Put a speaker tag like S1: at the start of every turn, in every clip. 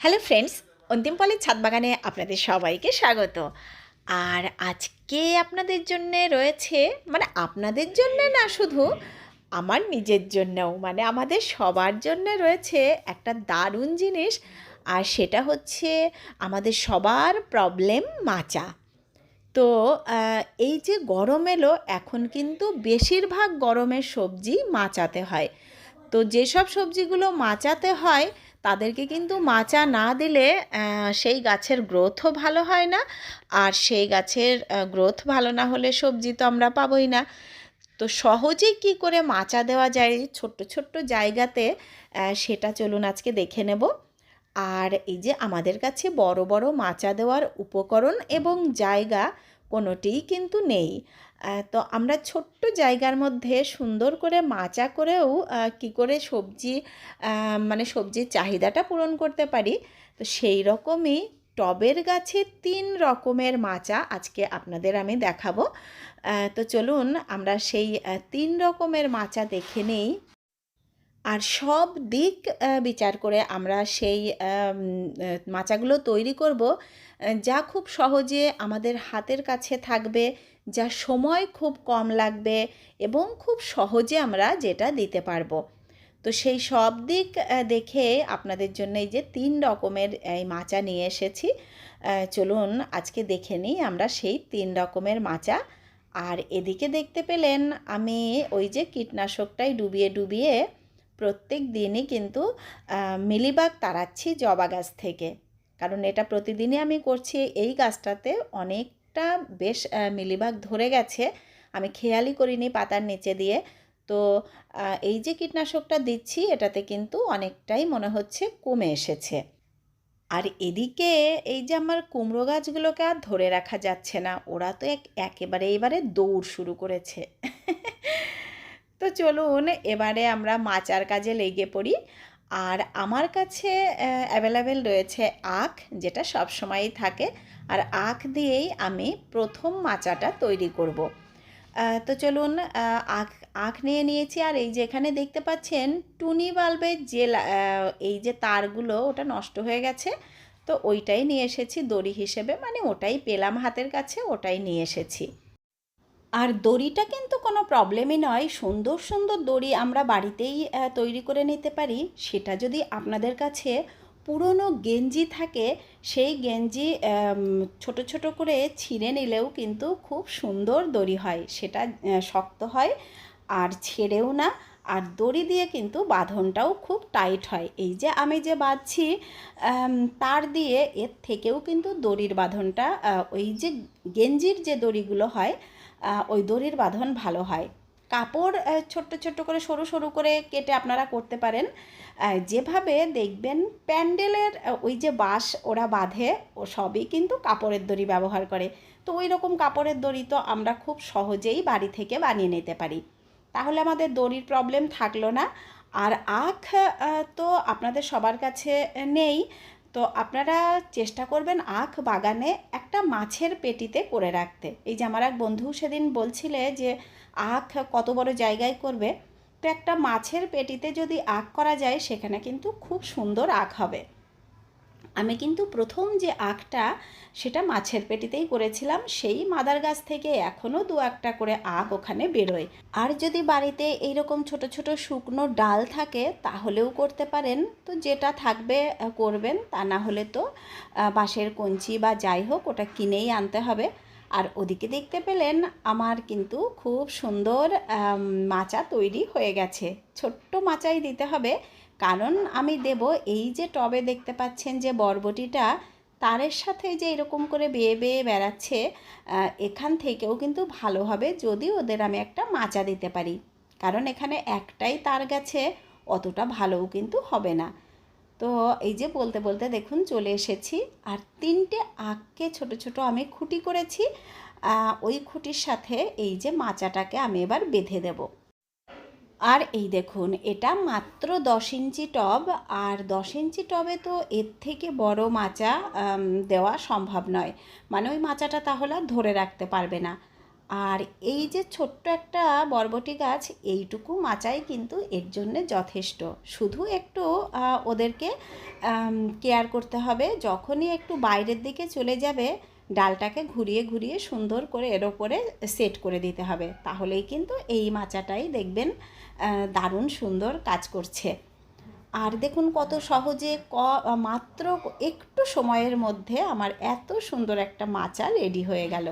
S1: Hello friends, অন্তিম পলের ছাদ বাগানে আপনাদের সবাইকে স্বাগত। আর আজকে আপনাদের জন্য রয়েছে মানে আপনাদের জন্য না শুধু, আমার নিজের জন্যও মানে আমাদের সবার জন্য রয়েছে একটা দারুণ জিনিস, আর সেটা হচ্ছে আমাদের সবার প্রবলেম মাচা। তো এই যে গরম এলো, এখন কিন্তু বেশিরভাগ গরমের সবজি মাচাতে হয়। তো যেসব সবজিগুলো মাচাতে হয় তাদেরকে কিন্তু মাচা না দিলে সেই গাছের গ্রোথও ভালো হয় না। আর সেই গাছের গ্রোথ ভালো না হলে সবজি তো আমরা পাবোই না। তো সহজেই কি করে মাচা দেওয়া যায় ছোট্ট ছোট্ট জায়গাতে সেটা চলুন আজকে দেখে নেব। আর এই যে আমাদের কাছে বড় বড় মাচা দেওয়ার উপকরণ এবং জায়গা কোনোটিই কিন্তু নেই। তো আমরা ছোট্ট জায়গার মধ্যে সুন্দর করে মাচা করেও কি করে সবজি মানে সবজির চাহিদাটা পূরণ করতে পারি। তো সেই রকমই টবের গাছে তিন রকমের মাচা আজকে আপনাদের আমি দেখাবো। তো চলুন আমরা সেই তিন রকমের মাচা দেখে নেই। আর সব দিক বিচার করে আমরা সেই মাচাগুলো তৈরি করব। যা খুব সহজে আমাদের হাতের কাছে থাকবে। যা সময় খুব কম লাগবে এবং খুব সহজে আমরা যেটা দিতে পারব। তো সেই সব দিক দেখে আপনাদের জন্য এই যে তিন রকমের, এই মাচা নিয়ে এসেছি। চলুন আজকে দেখে নিই আমরা সেই তিন রকমের মাচা। আর এদিকে দেখতে পেলেন আমি ওই যে কীটনাশকটাই ডুবিয়ে ডুবিয়ে প্রত্যেক দিনই কিন্তু মিলিবাগ তাড়াচ্ছি জবা গাছ থেকে। কারণ এটা প্রতিদিনই আমি করছি, এই গাছটাতে অনেকটা বেশ মিলিবাগ ধরে গেছে। আমি খেয়ালই করিনি পাতার নিচে দিয়ে। তো এই যে কীটনাশকটা দিচ্ছি, এটাতে কিন্তু অনেকটাই মনে হচ্ছে কমে এসেছে। আর এদিকে এই যে আমার কুমড়ো গাছগুলোকে আর ধরে রাখা যাচ্ছে না, ওরা তো এক, একেবারে এবারে দৌড় শুরু করেছে। তো চলুন, এবারে আমরা মাচার কাজে লেগে পড়ি। আর আমার কাছে অ্যাভেলেবেল রয়েছে আখ, যেটা সব সময়ই থাকে। আর আখ দিয়েই আমি প্রথম মাচাটা তৈরি করব। তো চলুন আখ আখ নিয়ে নিয়েছি আর এই যে এখানে দেখতে পাচ্ছেন টুনি বাল্বের যে এই যে তারগুলো ওটা নষ্ট হয়ে গেছে। তো ওইটাই নিয়ে এসেছি দড়ি হিসেবে মানে ওটাই পেলাম হাতের কাছে, ওটাই নিয়ে এসেছি। আর দড়িটা কিন্তু কোনো প্রবলেমই নয়, সুন্দর সুন্দর দড়ি আমরা বাড়িতেই তৈরি করে নিতে পারি। সেটা যদি আপনাদের কাছে পুরনো গেঞ্জি থাকে, সেই গেঞ্জি ছোট ছোট করে ছিঁড়ে নিলেও কিন্তু খুব সুন্দর দড়ি হয়। সেটা শক্ত হয় আর ছেড়েও না। আর দড়ি দিয়ে কিন্তু বাঁধনটাও খুব টাইট হয়। এই যে আমি যে বাঁধছি তার দিয়ে এর থেকেও কিন্তু দড়ির বাঁধনটা ওই যে গেঞ্জির যে দড়িগুলো হয় ওই দড়ির বাঁধন ভালো হয়। কাপড় ছোট্ট ছোট্ট করে, সরু সরু করে কেটে আপনারা করতে পারেন। যেভাবে দেখবেন প্যান্ডেলের ওই যে বাঁশ ওরা বাঁধে, ও সবই কিন্তু কাপড়ের দড়ি ব্যবহার করে। তো ওই রকম কাপড়ের দড়ি তো আমরা খুব সহজেই বাড়ি থেকে বানিয়ে নিতে পারি। তাহলে আমাদের দড়ির প্রবলেম থাকল না। আর আখ তো আপনাদের সবার কাছে নেই। তো আপনারা চেষ্টা করবেন আখ বাগানে একটা মাছের পেটিতে করে রাখতে। এই যে আমার এক বন্ধু সেদিন বলছিলে যে আখ কত বড় জায়গায় করবে? তো একটা মাছের পেটিতে যদি আখ করা যায়, সেখানে কিন্তু খুব সুন্দর আখ হবে। আমি কিন্তু প্রথম যে আখটা, সেটা মাছের পেটিতেই করেছিলাম। সেই মাদার গাছ থেকে এখনও দু একটা করে আখ ওখানে বেরোয়। আর যদি বাড়িতে এইরকম ছোট ছোট শুকনো ডাল থাকে, তাহলেও করতে পারেন। তো যেটা থাকবে করবেন। তা না হলে তো বাঁশের কঞ্চি বা যাই হোক, ওটা কিনেই আনতে হবে। আর ওদিকে দেখতে পেলেন আমার কিন্তু খুব সুন্দর মাচা তৈরি হয়ে গেছে। ছোট্ট মাচাই দিতে হবে, কারণ আমি দেব এই যে টবে দেখতে পাচ্ছেন যে বরবটিটা, তারের সাথে যে এরকম করে বেয়ে বেয়ে বেড়াচ্ছে এখান থেকেও কিন্তু ভালো হবে যদি ওদের আমি একটা মাচা দিতে পারি। কারণ এখানে একটাই তার গেছে, অতটা ভালোও কিন্তু হবে না। তো এই যে বলতে বলতে দেখুন চলে এসেছি। আর তিনটে আখকে ছোট ছোট আমি খুঁটি করেছি। ওই খুঁটির সাথে এই যে মাচাটাকে আমি এবার বেঁধে দেব। আর এই দেখুন, এটা মাত্র দশ ইঞ্চি টব। আর দশ ইঞ্চি টবে তো এর থেকে বড় মাচা দেওয়া সম্ভব নয়। মানে ওই মাচাটা তাহলে ধরে রাখতে পারবে না। আর এই যে ছোট্ট একটা বরবটি গাছ, এইটুকু মাচাই কিন্তু এর জন্যে যথেষ্ট। শুধু একটু ওদেরকে কেয়ার করতে হবে। যখনই একটু বাইরের দিকে চলে যাবে, ডালটাকে ঘুরিয়ে ঘুরিয়ে সুন্দর করে এর ওপরে সেট করে দিতে হবে। তাহলেই কিন্তু এই মাচাটাই দেখবেন দারুণ সুন্দর কাজ করছে। আর দেখুন কত সহজে ক, মাত্র একটু সময়ের মধ্যে আমার এত সুন্দর একটা মাচা রেডি হয়ে গেল।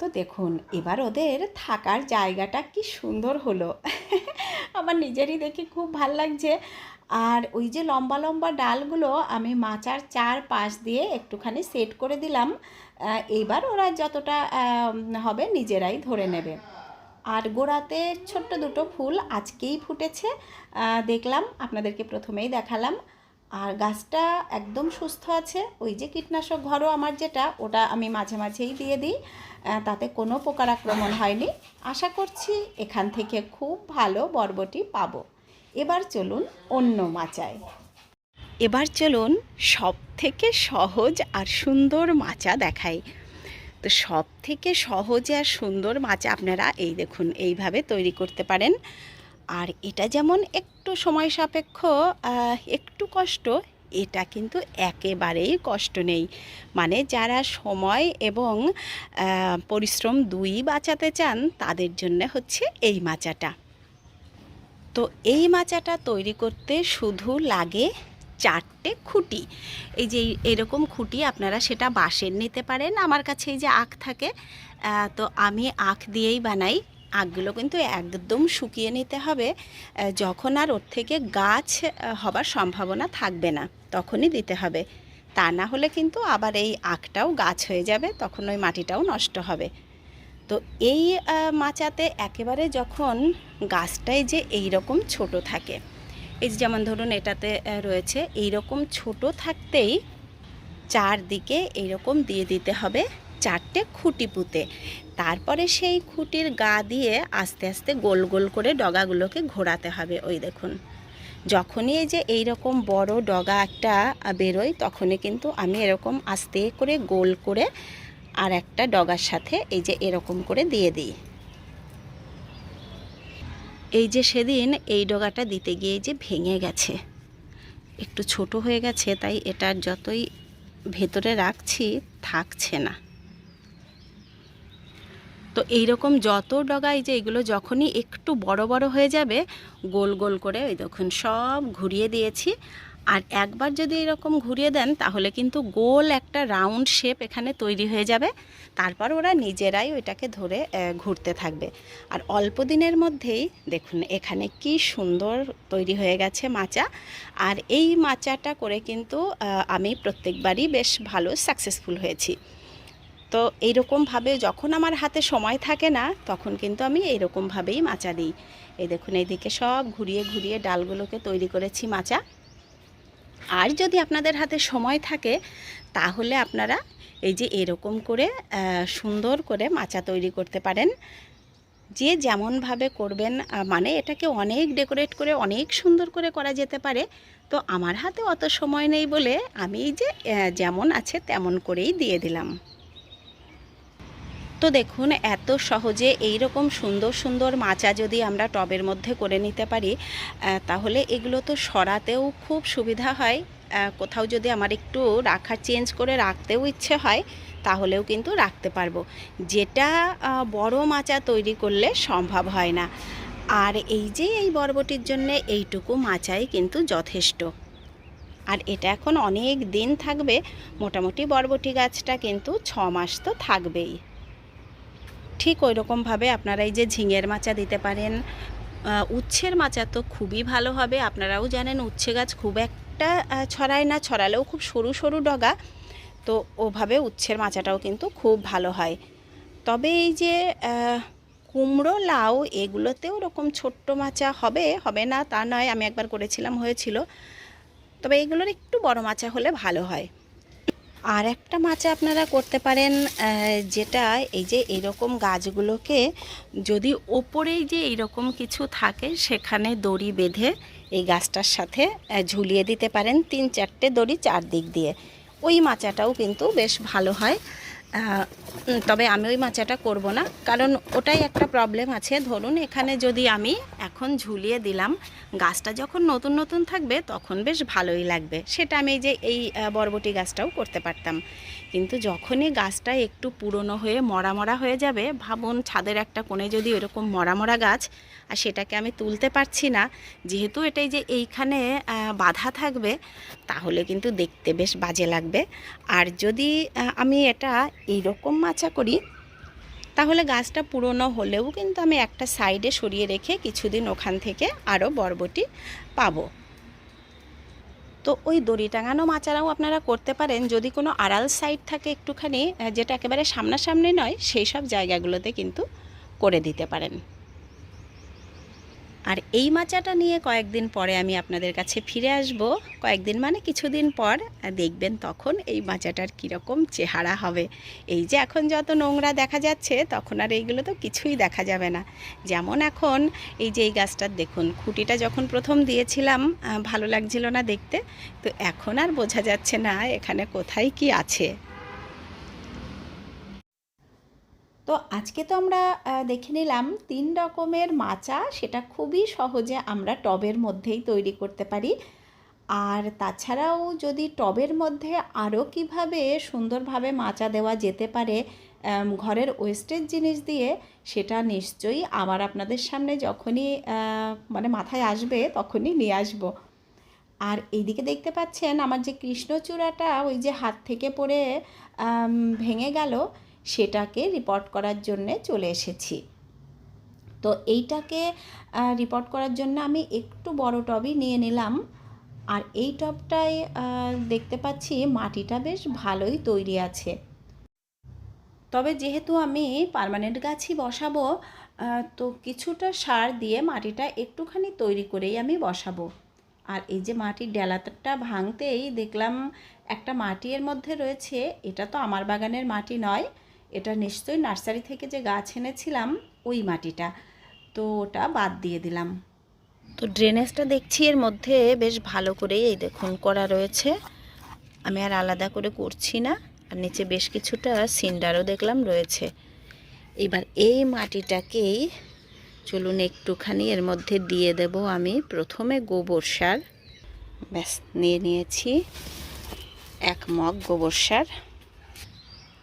S1: তো দেখুন, এবার ওদের থাকার জায়গাটা কি সুন্দর হলো। আমার নিজেরই দেখে খুব ভালো লাগছে। আর ওই যে লম্বা লম্বা ডালগুলো আমি মাচার চার পাশ দিয়ে একটুখানি সেট করে দিলাম। এইবার ওরা যতটা হবে নিজেরাই ধরে নেবে। আর গোড়াতে ছোট্ট দুটো ফুল আজকেই ফুটেছে। দেখলাম, আপনাদেরকে প্রথমেই দেখালাম। আর গাছটা একদম সুস্থ আছে। ওই যে কীটনাশক ঘরও আমার যেটা, ওটা আমি মাঝে মাঝেই দিয়ে দিই। তাতে কোনো পোকার আক্রমণ হয়নি। আশা করছি এখান থেকে খুব ভালো বরবটি পাবো। এবার চলুন অন্য মাচায়। এবার চলুন সব থেকে সহজ আর সুন্দর মাচা দেখাই। তো সব থেকে সহজ আর সুন্দর মাচা আপনারা এই দেখুন, এইভাবে তৈরি করতে পারেন। আর এটা যেমন একটু সময় সাপেক্ষ একটু কষ্ট, এটা কিন্তু একেবারেই কষ্ট নেই। মানে যারা সময় এবং পরিশ্রম দুই বাঁচাতে চান, তাদের জন্য হচ্ছে এই মাচাটা। তো এই মাচাটা তৈরি করতে শুধু লাগে চারটে খুঁটি। এই যে এরকম খুঁটি আপনারা সেটা বাঁশের নিতে পারেন। আমার কাছে এই যে আখ থাকে তো আমি আখ দিয়েই বানাই। আখগুলো কিন্তু একদম শুকিয়ে নিতে হবে যখন আর ওর থেকে গাছ হবার সম্ভাবনা থাকবে না, তখনই দিতে হবে। তা না হলে কিন্তু আবার এই আখটাও গাছ হয়ে যাবে, তখন ওই মাটিটাও নষ্ট হবে। তো এই মাচাতে একেবারে যখন গাছটাই যে এই রকম ছোট থাকে, এই যেমন ধরুন এটাতে রয়েছে এই রকম ছোট থাকতেই চারদিকে এইরকম দিয়ে দিতে হবে। চারটে খুঁটি পুঁতে। তারপরে সেই খুঁটির গা দিয়ে আস্তে আস্তে গোল গোল করে ডগাগুলোকে ঘোরাতে হবে, ওই দেখুন। যখনই এই যে এই রকম বড় ডগা একটা বেরোয়, তখনই কিন্তু আমি এরকম আস্তে করে গোল করে আর একটা ডগার সাথে এই যে এরকম করে দিয়ে দিই। এই যে সেদিন এই ডগাটা দিতে গিয়ে যে ভেঙে গেছে, একটু ছোট হয়ে গেছে, তাই এটার যতই ভেতরে রাখছি থাকছে না। তো এই রকম যত ডগাই যে এগুলো যখনই একটু বড় বড় হয়ে যাবে, গোল গোল করে ওই দেখুন সব ঘুরিয়ে দিয়েছি। আর একবার যদি এরকম ঘুরিয়ে দেন, তাহলে কিন্তু গোল একটা রাউন্ড শেপ এখানে তৈরি হয়ে যাবে। তারপর ওরা নিজেরাই ওইটাকে ধরে ঘুরতে থাকবে। আর অল্প দিনের মধ্যেই দেখুন এখানে কি সুন্দর তৈরি হয়ে গেছে মাচা। আর এই মাচাটা করে কিন্তু আমি প্রত্যেকবারই বেশ ভালো সাকসেসফুল হয়েছি। তো এইরকমভাবে যখন আমার হাতে সময় থাকে না, তখন কিন্তু আমি এইরকমভাবেই মাচা দিই। এই দেখুন, এইদিকে সব ঘুরিয়ে ঘুরিয়ে ডালগুলোকে তৈরি করেছি মাচা। আর যদি আপনাদের হাতে সময় থাকে, তাহলে আপনারা এই যে এরকম করে সুন্দর করে মাচা তৈরি করতে পারেন। যে যেমনভাবে করবেন মানে এটাকে অনেক ডেকোরেট করে, অনেক সুন্দর করে করা যেতে পারে। তো আমার হাতে অত সময় নেই বলে আমি যে যেমন আছে তেমন করেই দিয়ে দিলাম। তো দেখুন, এত সহজে এই রকম সুন্দর সুন্দর মাচা যদি আমরা টবের মধ্যে করে নিতে পারি তাহলে এগুলো তো সরাতেও খুব সুবিধা হয়। কোথাও যদি আমার একটু রাখা চেঞ্জ করে রাখতেও ইচ্ছে হয়, তাহলেও কিন্তু রাখতে পারব। যেটা বড় মাচা তৈরি করলে সম্ভব হয় না। আর এই যে এই বরবটির জন্যে এইটুকু মাচাই কিন্তু যথেষ্ট। আর এটা এখন অনেক দিন থাকবে, মোটামুটি বরবটি গাছটা কিন্তু ছ মাস তো থাকবেই। ঠিক ওই রকমভাবে আপনারা এই যে ঝিঙের মাচা দিতে পারেন উচ্ছের মাচা তো খুবই ভালো হবে। আপনারাও জানেন উচ্ছে গাছ খুব একটা ছড়ায় না, ছড়ালেও খুব সরু সরু ডগা। তো ওভাবে উচ্ছের মাচাটাও কিন্তু খুব ভালো হয়। তবে এই যে কুমড়ো, লাউ এগুলোতেও ওরকম ছোট্ট মাচা হবে হবে না তা নয়, আমি একবার করেছিলাম, হয়েছিল। তবে এগুলোর একটু বড় মাচা হলে ভালো হয়। আর একটা মাচা আপনারা করতে পারেন যেটা এই যে এরকম গাছগুলোকে যদি ওপরেই যে এরকম কিছু থাকে, সেখানে দড়ি বেঁধে এই গাছটার সাথে ঝুলিয়ে দিতে পারেন তিন চারটে দড়ি চারদিক দিয়ে। ওই মাচাটাও কিন্তু বেশ ভালো হয়।
S2: তবে আমি ওই মাচাটা করব না। কারণ ওটাই একটা প্রবলেম আছে। ধরুন এখানে যদি আমি এখন ঝুলিয়ে দিলাম, গাছটা যখন নতুন নতুন থাকবে তখন বেশ ভালোই লাগবে। সেটা আমি যে এই বরবটি গাছটাও করতে পারতাম। কিন্তু যখনই গাছটা একটু পুরনো হয়ে মরা মরা হয়ে যাবে, ভাবুন ছাদের একটা কোণে যদি এরকম মরা মরা গাছ, আর সেটাকে আমি তুলতে পারছি না, যেহেতু এটাই যে এইখানে বাধা থাকবে, তাহলে কিন্তু দেখতে বেশ বাজে লাগবে। আর যদি আমি এটা এইরকম মাচা করি, তাহলে গাছটা পুরনো হলেও কিন্তু আমি একটা সাইডে সরিয়ে রেখে কিছুদিন ওখান থেকে আরও বরবটি পাবো। তো ওই দড়ি টাঙানো মাচারাও আপনারা করতে পারেন। যদি কোনো আড়াল সাইড থাকে একটুখানি যেটা একেবারে সামনাসামনি নয়, সেই সব জায়গাগুলোতে কিন্তু করে দিতে পারেন। আর এই মাচাটা নিয়ে কয়েকদিন পরে আমি আপনাদের কাছে ফিরে আসব। কয়েকদিন মানে কিছুদিন পর দেখবেন তখন এই মাচাটার কীরকম চেহারা হবে। এই যে এখন যত নোংরা দেখা যাচ্ছে, তখন আর এইগুলো তো কিছুই দেখা যাবে না। যেমন এখন এই যে এই গাছটার দেখুন, খুঁটিটা যখন প্রথম দিয়েছিলাম ভালো লাগছিল না দেখতে। তো এখন আর বোঝা যাচ্ছে না এখানে কোথায় কি আছে।
S1: তো আজকে তো আমরা দেখে নিলাম তিন রকমের মাচা, সেটা খুবই সহজে আমরা টবের মধ্যেই তৈরি করতে পারি। আর তাছাড়াও যদি টবের মধ্যে আরও কীভাবে সুন্দরভাবে মাচা দেওয়া যেতে পারে ঘরের ওয়েস্টেজ জিনিস দিয়ে, সেটা নিশ্চয়ই আবার আপনাদের সামনে যখনই মানে মাথায় আসবে তখনই নিয়ে আসব। আর এইদিকে দেখতে পাচ্ছেন আমার যে কৃষ্ণচূড়াটা ওই যে হাত থেকে পড়ে ভেঙে গেল সেটাকে রিপোর্ট করার জন্যে চলে এসেছি। তো এইটাকে রিপোর্ট করার জন্য আমি একটু বড় টবই নিয়ে নিলাম। আর এই টবটায় দেখতে পাচ্ছি মাটিটা বেশ ভালোই তৈরি আছে। তবে যেহেতু আমি পার্মানেন্ট গাছই বসাবো তো কিছুটা সার দিয়ে মাটিটা একটুখানি তৈরি করেই আমি বসাবো। আর এই যে মাটির ডেলাটা ভাঙতেই দেখলাম একটা মাটি এর মধ্যে রয়েছে, এটা তো আমার বাগানের মাটি নয়। এটা নিশ্চয়ই নার্সারি থেকে যে গাছ এনেছিলাম, ওই মাটিটা। তো ওটা বাদ দিয়ে দিলাম।
S2: তো ড্রেনেজটা দেখছি, এর মধ্যে বেশ ভালো করেই এই দেখুন করা রয়েছে। আমি আর আলাদা করে করছি না, আর নিচে বেশ কিছুটা সিন্ডারও দেখলাম রয়েছে। এবার এই মাটিটাকেই চলুন একটুখানি এর মধ্যে দিয়ে দেব আমি। প্রথমে গোবর সার। ব্যাস, নিয়ে নিয়েছি। এক মগ গোবর সার।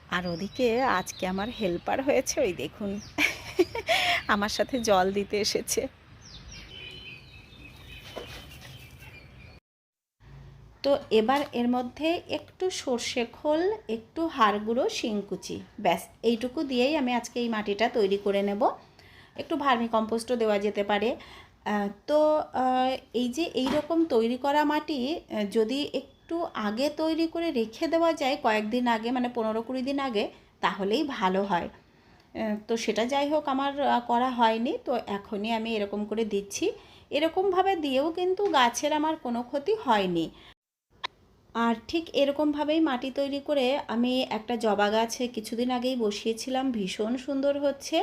S2: আর ওদিকে আজকে আমার হেল্পার হয়েছে, ওই দেখুন। আমার সাথে জল দিতে এসেছে।
S1: তো এবার এর মধ্যে একটু সর্ষে খোল, একটু হাড় গুঁড়ো শিংকুচি, ব্যাস। এইটুকু দিয়েই আমি আজকে এই মাটিটা তৈরি করে নেব। একটু ভার্মি কম্পোস্টও দেওয়া যেতে পারে। তো এই যে এই রকম তৈরি করা মাটি যদি একটু আগে তৈরি করে রেখে দেওয়া যায় কয়েকদিন আগে মানে পনেরো কুড়ি দিন আগে, তাহলেই ভালো হয়। তো সেটা যাই হোক আমার করা হয়নি, তো এখনই আমি এরকম করে দিচ্ছি। এরকমভাবে দিয়েও কিন্তু গাছের আমার কোনো ক্ষতি হয়নি। আর ঠিক এরকমভাবেই মাটি তৈরি করে আমি একটা জবা গাছ কিছুদিন আগেই বসিয়েছিলাম, ভীষণ সুন্দর হচ্ছে।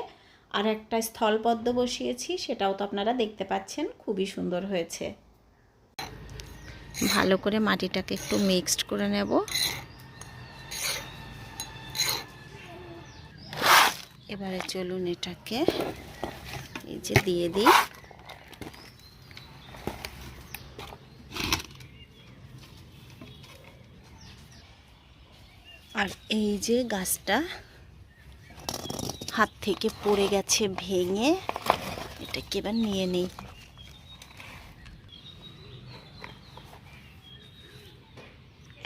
S1: আর একটা স্থলপদ্ম বসিয়েছি, সেটাও তো আপনারা দেখতে পাচ্ছেন, খুবই সুন্দর হয়েছে।
S2: ভালো করে মাটিটাকে একটু মিক্সড করে নেব। এবারে চলুন এটাকে এই যে দিয়ে দিই। আর এই যে গাছটা হাত থেকে পড়ে গেছে ভেঙে, এটাকে এবার নিয়ে নিই।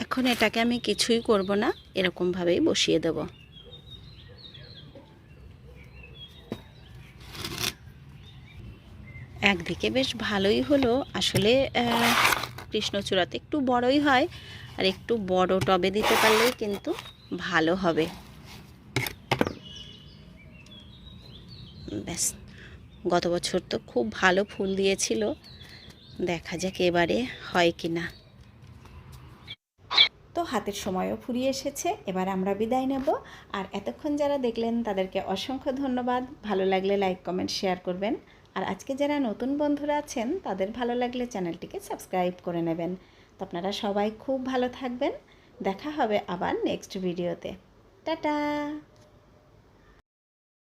S2: এখন এটাকে আমি কিছুই করব না এরকমভাবেই বসিয়ে দেব। একদিকে বেশ ভালোই হলো, আসলে কৃষ্ণচূড়াতে একটু বড়ই হয়, আর একটু বড় টবে দিতে পারলেই কিন্তু ভালো হবে। ব্যাস, গত বছর তো খুব ভালো ফুল দিয়েছিল, দেখা যাক এবারে হয় কি না
S1: তো হাতের সময়ও ফুরিয়ে এসেছে। এবার আমরা বিদায় নেব। আর এতক্ষণ যারা দেখলেন, তাদেরকে অসংখ্য ধন্যবাদ। ভালো লাগলে লাইক, কমেন্ট, শেয়ার করবেন। আর আজকে যারা নতুন বন্ধুরা আছেন, তাদের ভালো লাগলে চ্যানেলটিকে সাবস্ক্রাইব করে নেবেন। তো আপনারা সবাই খুব ভালো থাকবেন। দেখা হবে আবার নেক্সট ভিডিওতে। টাটা!